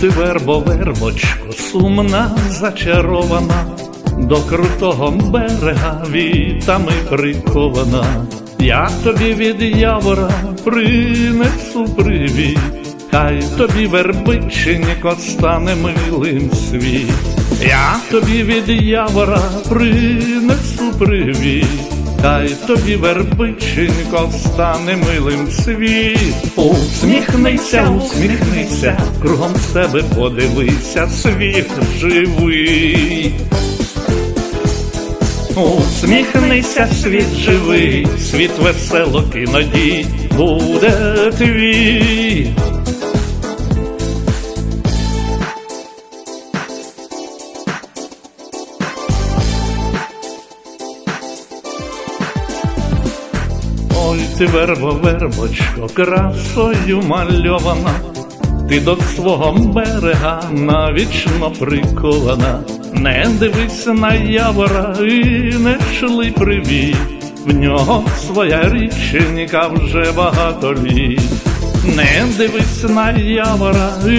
ти вербо, вербочко, сумна, зачарована, до крутого берега вітами прикована. Я тобі від явора принесу привіт, хай тобі вербиченько стане милим світ. Я тобі від явора принесу привіт, хай тобі вербиченько стане милим світ. Усміхнися, усміхнися, кругом себе подивися, світ живий. Усміхнися, світ живий, світ весело кінодій буде твій. Ти вербо, вербочко, красою мальована, ти до свого берега навічно прикована, не дивись на явора і не шли привіт, в нього своя річенька вже багато літ. Не дивись на явора і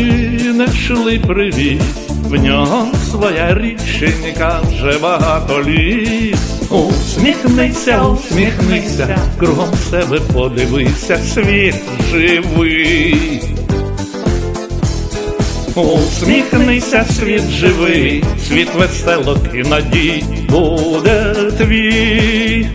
не шли привіт, в нього своя річенька вже багато літ. Усміхнися, усміхнися, кругом себе подивися, світ живий. Усміхнися, світ живий, світ веселок і надій буде твій.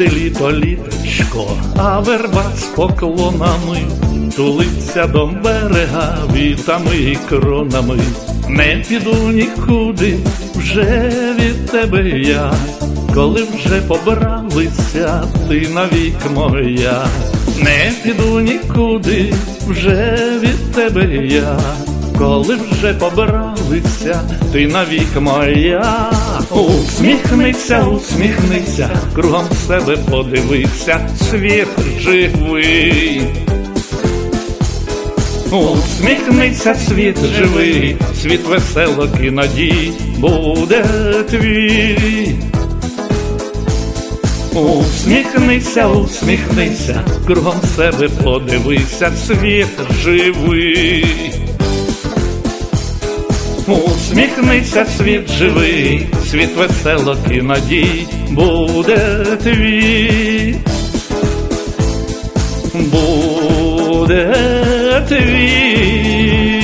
Ой, літо, літочко, а верба з поклонами тулиться до берега вітами і кронами. Не піду нікуди, вже від тебе я, коли вже побралися, ти навік моя. Не піду нікуди, вже від тебе я, коли вже побралися, ти навік моя. Усміхнися, усміхнися, кругом себе подивися, світ живий. Усміхнися, світ живий, світ веселок і надій буде твій. Усміхнися, усміхнися, кругом себе подивися, світ живий. Усміхнися, світ живий, світ веселок і надій буде твій. Буде твій.